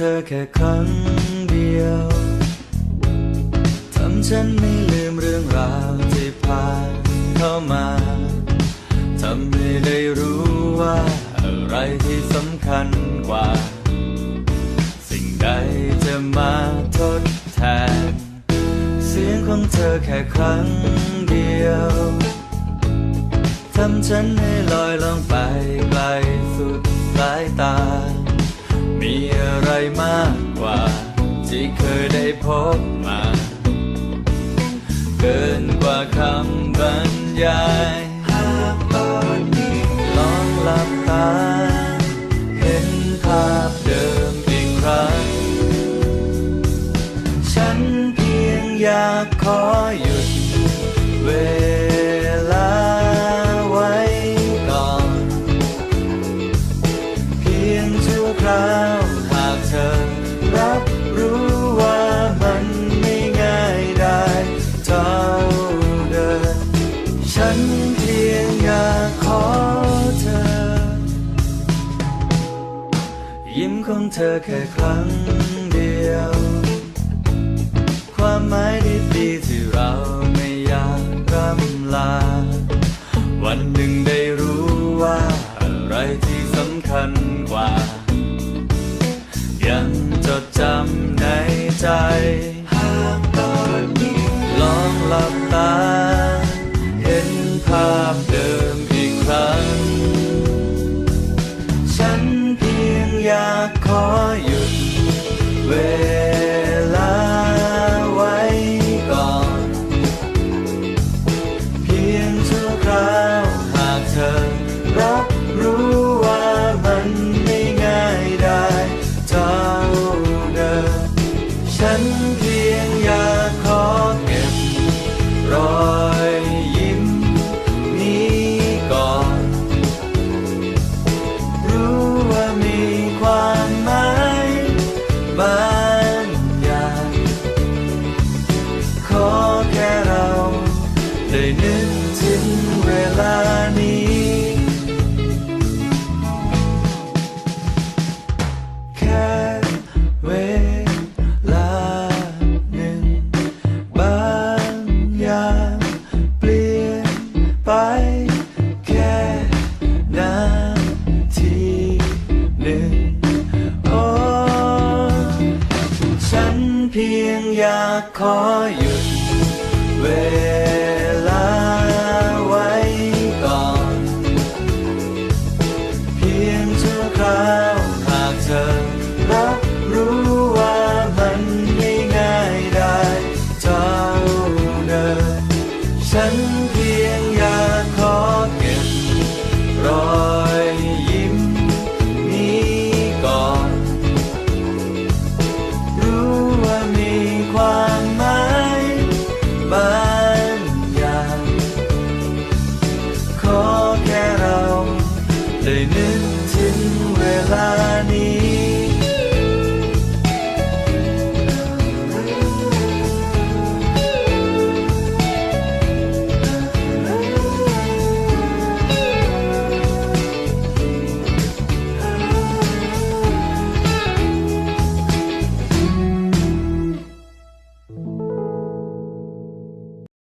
ธอแค่ครั้งเดียว ทำฉันไม่ลืมเรื่องราวที่ผ่านเข้ามา ทำให้ได้รู้ว่า อะไรที่สำคัญกว่า สิ่งใดจะมาทดแทน เสียงของเธอแค่ครั้งเดียว ทำฉันให้ลอยลงไป เคยได้พบมา เกินกว่าคำบรรยายหากตอนนี้ลองหลับตา เห็นภาพเดิมอีกครั้ง ฉันเพียงอยากขอหยุดเวลาไว้ก่อน เพียงชั่วคราว ยิ้มของเธอแค่ครั้งเดียว ความหมายดีๆที่เรา อยากขอหยุดเวลา